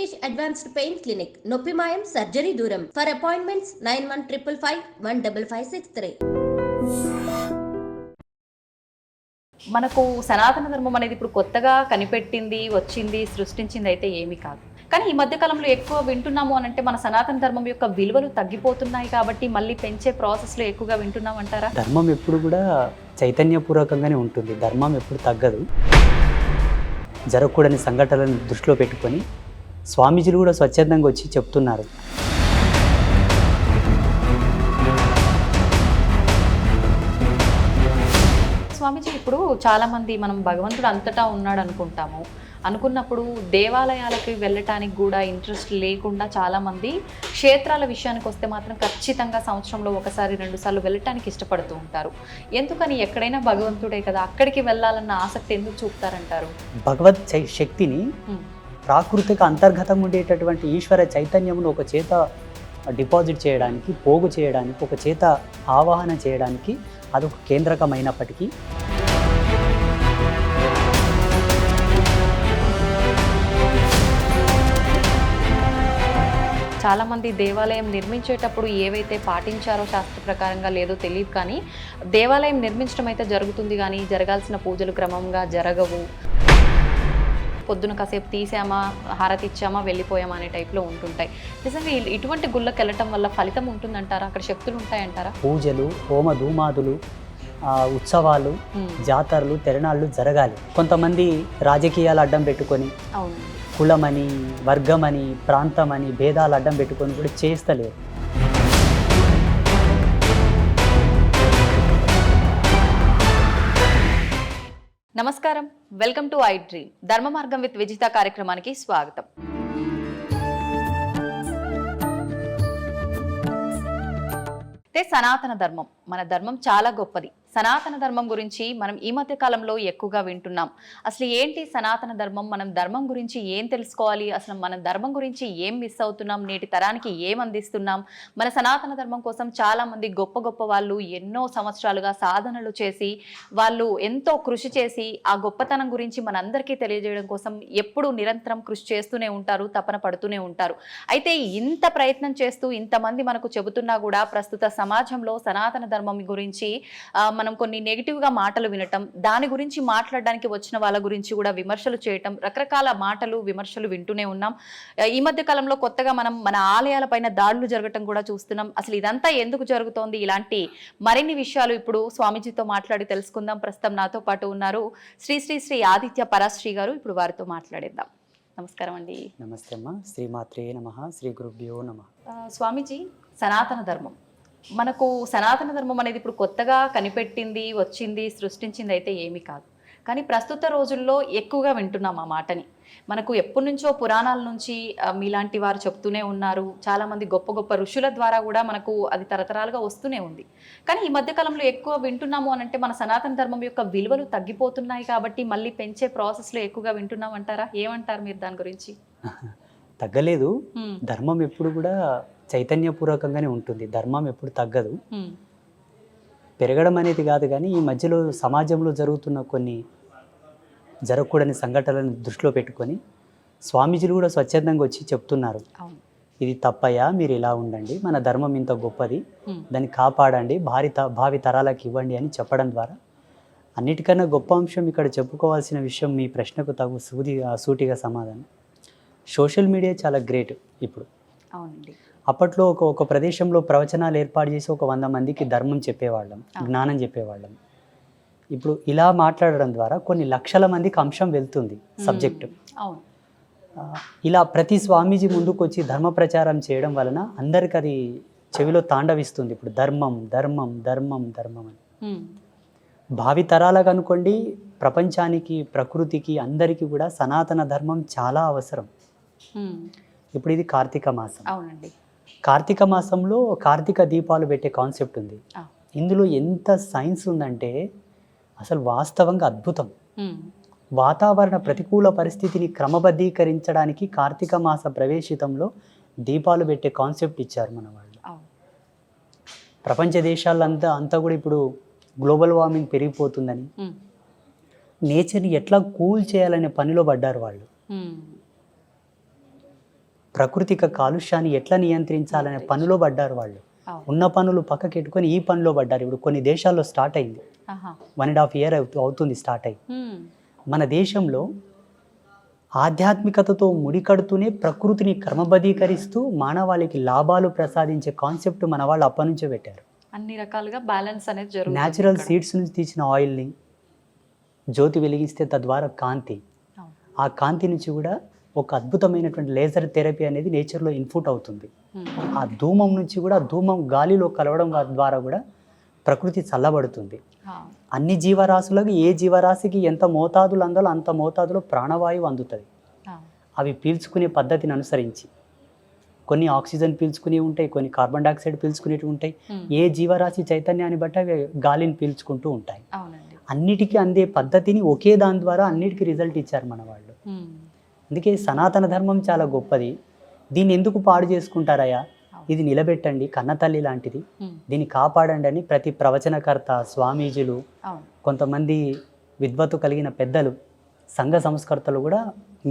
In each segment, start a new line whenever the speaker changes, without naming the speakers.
British advanced pain clinic నొప్పి మాయం surgery దూరం. For appointments nine one triple five one double five six three
మనకు సనాతన ధర్మం అనేది ఇప్పుడు కొత్తగా కనిపెట్టింది వచ్చింది సృష్టించింది అయితే ఏమీ కాదు. కానీ ఈ మధ్య కాలంలో ఎక్కువ వింటున్నాము అని అంటే మన సనాతన ధర్మం యొక్క విలువలు తగ్గిపోతున్నాయి కాబట్టి మళ్ళీ పెంచే ప్రాసెస్లో ఎక్కువగా వింటున్నాం అంటారా?
ధర్మం ఎప్పుడు కూడా చైతన్యపూర్వకంగానే ఉంటుంది. ధర్మం ఎప్పుడు తగ్గదు. జరగకూడని సంఘటనలను దృష్టిలో పెట్టుకొని స్వామీజీలు కూడా స్వచ్ఛందంగా వచ్చి చెప్తున్నారు.
స్వామీజీ ఇప్పుడు చాలా మంది మనం భగవంతుడు అంతటా ఉన్నాడు అనుకుంటాము అనుకున్నప్పుడు దేవాలయాలకి వెళ్ళటానికి కూడా ఇంట్రెస్ట్ లేకుండా చాలా మంది క్షేత్రాల విషయానికి వస్తే మాత్రం ఖచ్చితంగా సంవత్సరంలో ఒకసారి రెండు సార్లు వెళ్ళటానికి ఇష్టపడుతూ ఉంటారు. ఎందుకని ఎక్కడైనా భగవంతుడే కదా అక్కడికి వెళ్ళాలన్న ఆసక్తి ఎందుకు చూపుతారంటారు?
భగవత్ శక్తిని. ప్రాకృతిక అంతర్గతంగా ఉండేటటువంటి ఈశ్వర చైతన్యమును ఒక చేత డిపాజిట్ చేయడానికి పోగు చేయడానికి ఒక చేత ఆవాహన చేయడానికి అదొక కేంద్రకమైనప్పటికీ
చాలామంది దేవాలయం నిర్మించేటప్పుడు ఏవైతే పాటించారో శాస్త్ర ప్రకారంగా లేదో తెలియదు కానీ దేవాలయం నిర్మించడం అయితే జరుగుతుంది కానీ జరగాల్సిన పూజలు క్రమంగా జరగవు. పొద్దున కాసేపు తీసామా హారతి ఇచ్చామా వెళ్ళిపోయామా అనే టైప్లో ఉంటుంటాయి. నిజంగా ఇటువంటి గుళ్ళకి వెళ్ళటం వల్ల ఫలితం ఉంటుందంటారా? అక్కడ శక్తులు ఉంటాయంటారా?
పూజలు హోమ ధూమాదులు ఆ, ఉత్సవాలు. జాతరలు తిరణాళ్ళు జరగాలి. కొంతమంది రాజకీయాలు అడ్డం పెట్టుకొని కులమని వర్గమని ప్రాంతమని భేదాలు అడ్డం పెట్టుకొని కూడా చేస్తలేరు.
నమస్కారం. Welcome to I dream. ధర్మ మార్గం విత్ విజిత కార్యక్రమానికి స్వాగతం. అయితే సనాతన ధర్మం. మన ధర్మం చాలా గొప్పది. సనాతన ధర్మం గురించి మనం ఈ మధ్య కాలంలో ఎక్కువగా వింటున్నాం. అసలు ఏంటి సనాతన ధర్మం? మనం ధర్మం గురించి ఏం తెలుసుకోవాలి? అసలు మన ధర్మం గురించి ఏం మిస్ అవుతున్నాం? నేటి తరానికి ఏం అందిస్తున్నాం? మన సనాతన ధర్మం కోసం చాలా మంది గొప్ప గొప్ప వాళ్ళు ఎన్నో సంవత్సరాలుగా సాధనలు చేసి వాళ్ళు ఎంతో కృషి చేసి ఆ గొప్పతనం గురించి మనందరికీ తెలియజేయడం కోసం ఎప్పుడూ నిరంతరం కృషి చేస్తూనే ఉంటారు తపన పడుతూనే ఉంటారు. అయితే ఇంత ప్రయత్నం చేస్తూ ఇంతమంది మనకు చెబుతున్నా కూడా ప్రస్తుత సమాజంలో సనాతన ధర్మం గురించి మనం కొన్ని నెగిటివ్గా మాటలు వినటం దాని గురించి మాట్లాడడానికి వచ్చిన వాళ్ళ గురించి కూడా విమర్శలు చేయటం రకరకాల మాటలు విమర్శలు వింటూనే ఉన్నాం. ఈ మధ్య కాలంలో కొత్తగా మనం మన ఆలయాలపైన దాడులు జరగటం కూడా చూస్తున్నాం. అసలు ఇదంతా ఎందుకు జరుగుతోంది? ఇలాంటి మరిన్ని విషయాలు ఇప్పుడు స్వామీజీతో మాట్లాడి తెలుసుకుందాం. ప్రస్తుతం నాతో పాటు ఉన్నారు శ్రీ శ్రీ శ్రీ ఆదిత్య పరాశ్రీ గారు. ఇప్పుడు వారితో మాట్లాడేద్దాం. నమస్కారం అండి.
నమస్తే అమ్మ. శ్రీమాత్రే నమ. శ్రీ గురుభ్యో నమ.
స్వామీజీ సనాతన ధర్మం. మనకు సనాతన ధర్మం అనేది ఇప్పుడు కొత్తగా కనిపెట్టింది వచ్చింది సృష్టించింది అయితే ఏమీ కాదు. కానీ ప్రస్తుత రోజుల్లో ఎక్కువగా వింటున్నాం ఆ మాటని. మనకు ఎప్పటి నుంచో పురాణాల నుంచి మీలాంటి వారు చెప్తూనే ఉన్నారు. చాలామంది గొప్ప గొప్ప ఋషుల ద్వారా కూడా మనకు అది తరతరాలుగా వస్తూనే ఉంది. కానీ ఈ మధ్య కాలంలో ఎక్కువ వింటున్నాము అని అంటే మన సనాతన ధర్మం యొక్క విలువలు తగ్గిపోతున్నాయి కాబట్టి మళ్ళీ పెంచే ప్రాసెస్లో ఎక్కువగా వింటున్నాం అంటారా ఏమంటారు మీరు దాని గురించి?
తగ్గలేదు. ధర్మం ఎప్పుడు కూడా చైతన్యపూర్వకంగానే ఉంటుంది. ధర్మం ఎప్పుడు తగ్గదు. పెరగడం అనేది కాదు కానీ ఈ మధ్యలో సమాజంలో జరుగుతున్న కొన్ని జరగకూడని సంఘటనలను దృష్టిలో పెట్టుకొని స్వామీజీలు కూడా స్వచ్ఛందంగా వచ్చి చెప్తున్నారు. ఇది తప్పయ్యా మీరు ఇలా ఉండండి. మన ధర్మం ఇంత గొప్పది. దాన్ని కాపాడండి. భారీ త భావి తరాలకు ఇవ్వండి అని చెప్పడం ద్వారా అన్నిటికన్నా గొప్ప అంశం ఇక్కడ చెప్పుకోవాల్సిన విషయం మీ ప్రశ్నకు తగు సూది సూటిగా సమాధానం. సోషల్ మీడియా చాలా గ్రేట్ ఇప్పుడు.
అవునండి.
అప్పట్లో ఒక ఒక ప్రదేశంలో ప్రవచనాలు ఏర్పాటు చేసి ఒక వంద మందికి ధర్మం చెప్పేవాళ్ళం జ్ఞానం చెప్పేవాళ్ళం. ఇప్పుడు ఇలా మాట్లాడడం ద్వారా కొన్ని లక్షల మందికి అంశం వెళ్తుంది సబ్జెక్ట్.
అవును.
ఇలా ప్రతి స్వామీజీ ముందుకు వచ్చి ధర్మ ప్రచారం చేయడం వలన అందరికి అది చెవిలో తాండవిస్తుంది. ఇప్పుడు ధర్మం ధర్మం ధర్మం ధర్మం అని.
హ్మ్,
భావి తరాలకు అనుకోండి ప్రపంచానికి ప్రకృతికి అందరికీ కూడా సనాతన ధర్మం చాలా అవసరం. ఇప్పుడు ఇది కార్తీక మాసం.
అవునండి.
కార్తీక మాసంలో కార్తీక దీపాలు పెట్టే కాన్సెప్ట్ ఉంది. ఇందులో ఎంత సైన్స్ ఉందంటే అసలు వాస్తవంగా అద్భుతం. వాతావరణ ప్రతికూల పరిస్థితిని క్రమబద్ధీకరించడానికి కార్తీక మాస ప్రవేశితంలో దీపాలు పెట్టే కాన్సెప్ట్ ఇచ్చారు మన వాళ్ళు. ప్రపంచ దేశాలంతా అంతా కూడా ఇప్పుడు గ్లోబల్ వార్మింగ్ పెరిగిపోతుందని నేచర్ని ఎట్లా కూల్ చేయాలనే పనిలో పడ్డారు వాళ్ళు. ప్రకృతిక కాలుష్యాన్ని ఎట్లా నియంత్రించాలనే పనిలో పడ్డారు వాళ్ళు ఉన్న పనులు పక్కకెట్టుకొని ఈ పనిలో పడ్డారు ఇప్పుడు కొన్ని దేశాల్లో స్టార్ట్ అయింది. వన్ అండ్ హాఫ్ ఇయర్ అవుతుంది స్టార్ట్ అయ్యి. మన దేశంలో ఆధ్యాత్మికతతో ముడికడుతూనే ప్రకృతిని క్రమబద్ధీకరిస్తూ మానవాళికి లాభాలు ప్రసాదించే కాన్సెప్ట్ మన వాళ్ళు అప్పటి నుంచే పెట్టారు
అన్ని రకాలుగా బ్యాలెన్స్ అనేది జరుగుతుంది
న్యాచురల్. సీడ్స్ నుంచి తీసిన ఆయిల్ని జ్యోతి వెలిగిస్తే తద్వారా కాంతి. ఆ కాంతి నుంచి కూడా ఒక అద్భుతమైనటువంటి లేజర్ థెరపీ అనేది నేచర్లో ఇన్పుట్ అవుతుంది
హ్మ్.
ఆ ధూమం నుంచి కూడా ధూమం గాలిలో కలవడం ద్వారా కూడా ప్రకృతి చల్లబడుతుంది. అన్ని జీవరాశులకు ఏ జీవరాశికి ఎంత మోతాదులు అందలో అంత మోతాదులో ప్రాణవాయువు అందుతుంది. అవి పీల్చుకునే పద్ధతిని అనుసరించి కొన్ని ఆక్సిజన్ పీల్చుకునే ఉంటాయి కొన్ని కార్బన్ డైఆక్సైడ్ పీల్చుకునేవి ఉంటాయి
హ్మ్.
ఏ జీవరాశి చైతన్యాన్ని బట్టి అవి గాలిని పీల్చుకుంటూ ఉంటాయి అన్నిటికీ అందే పద్ధతిని ఒకే దాని ద్వారా అన్నిటికీ రిజల్ట్ ఇచ్చారు మన వాళ్ళు
హ్మ్.
అందుకే సనాతన ధర్మం చాలా గొప్పది. దీన్ని ఎందుకు పాడు చేసుకుంటారయ్యా? ఇది నిలబెట్టండి కన్నతల్లి లాంటిది. దీన్ని కాపాడండి అని ప్రతి ప్రవచనకర్త స్వామీజీలు కొంతమంది విద్వత్తు కలిగిన పెద్దలు సంఘ సంస్కర్తలు కూడా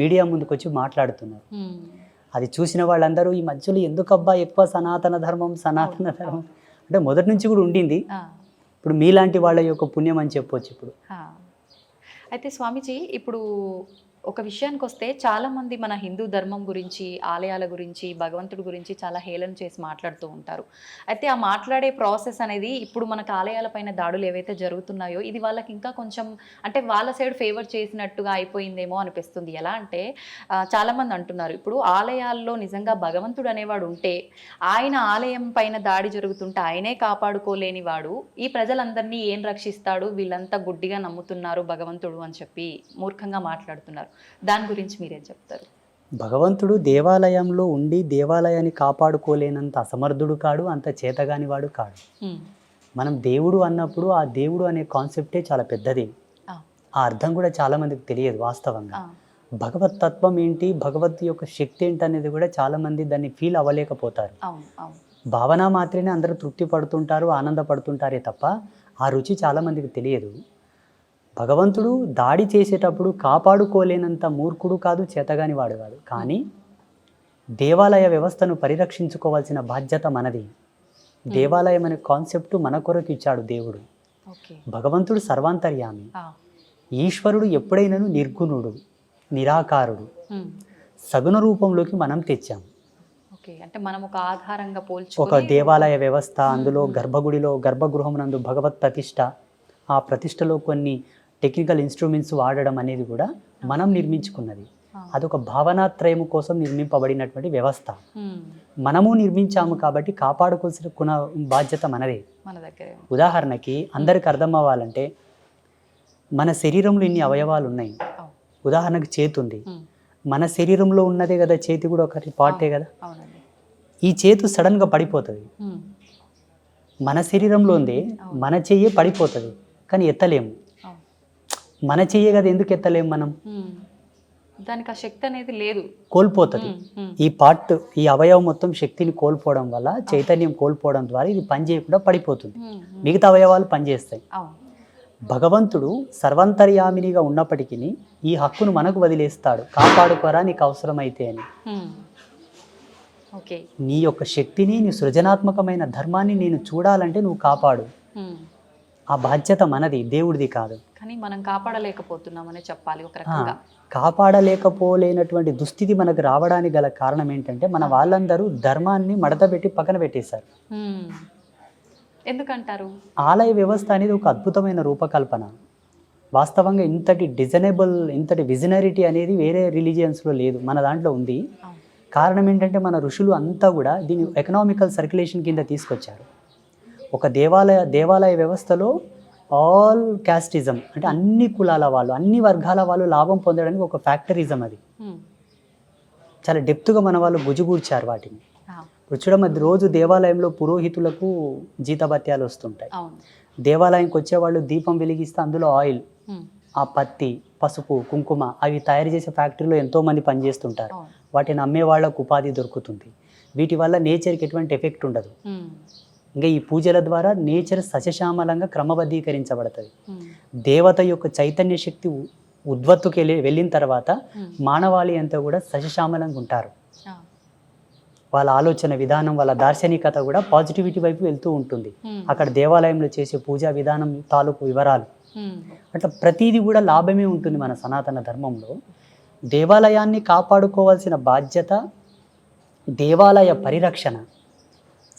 మీడియా ముందుకు వచ్చి మాట్లాడుతున్నారు. అది చూసిన వాళ్ళందరూ ఈ మధ్యలో ఎందుకబ్బా ఎక్కువ సనాతన ధర్మం సనాతన ధర్మం? అంటే మొదటి నుంచి కూడా ఉండింది. ఇప్పుడు మీలాంటి వాళ్ళ యొక్క పుణ్యం అని చెప్పొచ్చు ఇప్పుడు.
అయితే స్వామీజీ ఇప్పుడు ఒక విషయానికి వస్తే చాలామంది మన హిందూ ధర్మం గురించి ఆలయాల గురించి భగవంతుడి గురించి చాలా హేళన చేసి మాట్లాడుతూ ఉంటారు. అయితే ఆ మాట్లాడే ప్రాసెస్ అనేది ఇప్పుడు మనకు ఆలయాలపైన దాడులు ఏవైతే జరుగుతున్నాయో ఇది వాళ్ళకి ఇంకా కొంచెం అంటే వాళ్ళ సైడ్ ఫేవర్ చేసినట్టుగా అయిపోయిందేమో అనిపిస్తుంది. ఎలా అంటే చాలామంది అంటున్నారు ఇప్పుడు ఆలయాల్లో నిజంగా భగవంతుడు అనేవాడు ఉంటే ఆయన ఆలయం పైన దాడి జరుగుతుంటే ఆయనే కాపాడుకోలేని వాడు ఈ ప్రజలందరినీ ఏం రక్షిస్తాడు? వీళ్ళంతా గుడ్డిగా నమ్ముతున్నారు భగవంతుడు అని చెప్పి మూర్ఖంగా మాట్లాడుతున్నారు. దాని గురించి మీరేం చెప్తారు?
భగవంతుడు దేవాలయంలో ఉండి దేవాలయాన్ని కాపాడుకోలేనంత అసమర్థుడు కాడు అంత చేతగాని వాడు కాడు. మనం దేవుడు అన్నప్పుడు ఆ దేవుడు అనే కాన్సెప్టే చాలా పెద్దది.
ఆ,
అర్థం కూడా చాలా మందికి తెలియదు వాస్తవంగా. భగవత్ తత్వం ఏంటి భగవత్ యొక్క శక్తి ఏంటి అనేది కూడా చాలా మంది దాన్ని ఫీల్ అవ్వలేకపోతారు. భావన మాత్రమే అందరూ తృప్తి పడుతుంటారు ఆనందపడుతుంటారే తప్ప ఆ రుచి చాలా మందికి తెలియదు. భగవంతుడు దాడి చేసేటప్పుడు కాపాడుకోలేనంత మూర్ఖుడు కాదు చేతగాని వాడు కాదు. కానీ దేవాలయ వ్యవస్థను పరిరక్షించుకోవాల్సిన బాధ్యత మనది. దేవాలయం అనే కాన్సెప్ట్ మన కొరకు ఇచ్చాడు దేవుడు. భగవంతుడు సర్వాంతర్యామి. ఈశ్వరుడు ఎప్పుడైనాను నిర్గుణుడు నిరాకారుడు. సగుణ రూపంలోకి మనం తెచ్చాం.
అంటే మనం ఒక ఆధారంగా
ఒక దేవాలయ వ్యవస్థ అందులో గర్భగుడిలో గర్భగృహం నందు భగవత్ ప్రతిష్ట ఆ ప్రతిష్టలో కొన్ని టెక్నికల్ ఇన్స్ట్రుమెంట్స్ వాడడం అనేది కూడా మనం నిర్మించుకున్నది. అదొక భావనాత్రయం కోసం నిర్మింపబడినటువంటి వ్యవస్థ. మనము నిర్మించాము కాబట్టి కాపాడుకోవాల్సిన కున బాధ్యత మనదే. ఉదాహరణకి అందరికి అర్థం అవ్వాలంటే మన శరీరంలో ఇన్ని అవయవాలు ఉన్నాయి ఉదాహరణకు చేతి ఉంది. మన శరీరంలో ఉన్నదే కదా చేతి కూడా ఒకటి పార్టే కదా? ఈ చేతు సడన్గా పడిపోతుంది. మన శరీరంలో ఉంది మన చెయ్యి పడిపోతుంది. కానీ ఎత్తలేము. మన చెయ్యి కదా ఎందుకు ఎత్తలేము మనం.
దానికి ఆ శక్తి అనేది లేదు.
కోల్పోతుంది. ఈ పార్ట్ ఈ అవయవం మొత్తం శక్తిని కోల్పోవడం వల్ల చైతన్యం కోల్పోవడం ద్వారా ఇది పని చేయకుండా పడిపోతుంది. మిగతా అవయవాలు పనిచేస్తాయి భగవంతుడు సర్వంతర్యామినిగా ఉన్నప్పటికీ ఈ హక్కును మనకు వదిలేస్తాడు. కాపాడుకోరా నీకు అవసరమైతే అని. నీ యొక్క శక్తిని నీ సృజనాత్మకమైన ధర్మాన్ని నేను చూడాలంటే నువ్వు కాపాడు. ఆ బాధ్యత మనది దేవుడిది కాదు.
కానీ మనం కాపాడలేకపోతున్నామనే చెప్పాలి ఒక రకంగా.
కాపాడలేకపోలేనటువంటి దుస్థితి మనకు రావడానికి గల కారణం ఏంటంటే మన వాళ్ళందరూ ధర్మాన్ని మడతపెట్టి పక్కన పెట్టేశారు.
ఎందుకంటారు?
ఆలయ వ్యవస్థ అనేది ఒక అద్భుతమైన రూపకల్పన. వాస్తవంగా ఇంతటి డిజైనబుల్ ఇంతటి విజనరిటీ అనేది వేరే రిలీజియన్స్లో లేదు మన దాంట్లో ఉంది. కారణం ఏంటంటే మన ఋషులు అంతా కూడా దీన్ని ఎకనామికల్ సర్క్యులేషన్ కింద తీసుకొచ్చారు. ఒక దేవాలయ దేవాలయ వ్యవస్థలో ఆల్ క్యాస్టిజం అంటే అన్ని కులాల వాళ్ళు అన్ని వర్గాల వాళ్ళు లాభం పొందడానికి ఒక ఫ్యాక్టరిజం అది. చాలా డెప్త్గా మన వాళ్ళు గుజుగూర్చారు వాటిని. ఇప్పుడు చూడమది రోజు దేవాలయంలో పురోహితులకు జీతభత్యాలు వస్తుంటాయి. దేవాలయంకి వచ్చేవాళ్ళు దీపం వెలిగిస్తే అందులో ఆయిల్. ఆ పత్తి పసుపు కుంకుమ అవి తయారు చేసే ఫ్యాక్టరీలో ఎంతోమంది పనిచేస్తుంటారు. వాటిని అమ్మే వాళ్ళకు ఉపాధి దొరుకుతుంది. వీటి వల్ల నేచర్కి ఎటువంటి ఎఫెక్ట్ ఉండదు. ఇంకా ఈ పూజల ద్వారా నేచర్ సస్యశ్యామలంగా క్రమబద్ధీకరించబడుతుంది. దేవత యొక్క చైతన్య శక్తి ఉద్వత్తుకి వెళ్ళి వెళ్ళిన తర్వాత. మానవాళి అంతా కూడా సస్యశ్యామలంగా ఉంటారు. వాళ్ళ ఆలోచన విధానం వాళ్ళ దార్శనికత కూడా పాజిటివిటీ వైపు వెళ్తూ ఉంటుంది. అక్కడ దేవాలయంలో చేసే పూజా విధానం తాలూకు వివరాలు. అట్లా ప్రతిదీ కూడా లాభమే ఉంటుంది మన సనాతన ధర్మంలో. దేవాలయాన్ని కాపాడుకోవాల్సిన బాధ్యత దేవాలయ పరిరక్షణ.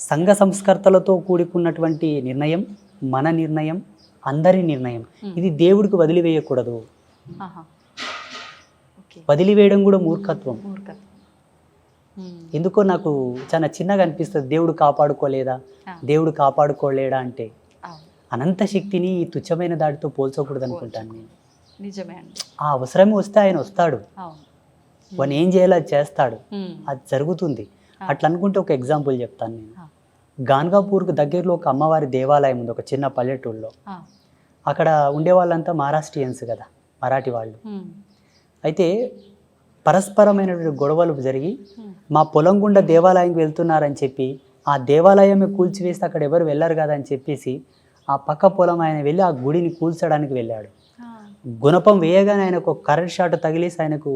సంఘ సంస్కర్తలతో కూడుకున్నటువంటి నిర్ణయం మన నిర్ణయం అందరి నిర్ణయం. ఇది దేవుడికి వదిలివేయకూడదు వదిలివేయడం కూడా మూర్ఖత్వం. ఎందుకో నాకు చాలా చిన్నగా అనిపిస్తుంది దేవుడు కాపాడుకోలేదా. దేవుడు కాపాడుకోలేడా అంటే. అనంత శక్తిని ఈ తుచ్చమైన దాడితో పోల్చకూడదు అనుకుంటాను నేను.
నిజమే
ఆ అవసరం వస్తే ఆయన వస్తాడు. వాడిని ఏం చేయాలో అది చేస్తాడు. అది జరుగుతుంది. అట్లా అనుకుంటే ఒక ఎగ్జాంపుల్ చెప్తాను నేను. గాన్గాపూర్కు దగ్గరలో ఒక అమ్మవారి దేవాలయం ఉంది ఒక చిన్న పల్లెటూరులో. అక్కడ ఉండే వాళ్ళంతా మహారాష్ట్రియన్స్ కదా మరాఠీ వాళ్ళు. అయితే పరస్పరమైనటువంటి గొడవలు జరిగి మా పొలం గుండా దేవాలయంకి వెళ్తున్నారని చెప్పి ఆ దేవాలయమే కూల్చివేస్తే అక్కడ ఎవరు వెళ్ళరు కదా అని చెప్పేసి ఆ పక్క పొలం ఆయన వెళ్ళి ఆ గుడిని కూల్చడానికి వెళ్ళాడు. గుణపం వేయగానే ఆయనకు కరెంట్ షాట్ తగిలేసి ఆయనకు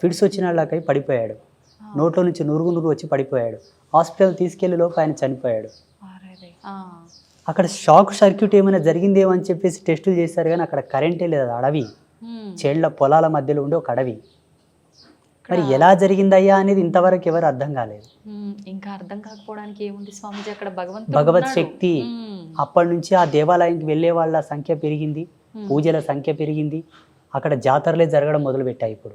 ఫిడ్స్ వచ్చిన వాళ్ళకై పడిపోయాడు. నోట్లో నుంచి నురుగు నురుగు వచ్చి పడిపోయాడు. హాస్పిటల్ తీసుకెళ్ళే లోపు ఆయన చనిపోయాడు. అక్కడ షాక్ సర్క్యూట్ ఏమైనా జరిగిందేమో అని చెప్పేసి టెస్టులు చేశారు కానీ అక్కడ కరెంటే లేదు అడవి. చేళ్ళ పొలాల మధ్యలో ఉండే ఒక అడవి. మరి ఎలా జరిగిందయ్యా అనేది ఇంతవరకు ఎవరు అర్థం కాలేదు.
ఇంకా అర్థం కాకపోవడానికి ఏముంది స్వామీజీ? అక్కడ
భగవత్
ఉన్నాడు.
శక్తి. అప్పటి నుంచి ఆ దేవాలయానికి వెళ్ళే వాళ్ళ సంఖ్య పెరిగింది. పూజల సంఖ్య పెరిగింది. అక్కడ జాతరలే జరగడం మొదలుపెట్టాయి ఇప్పుడు.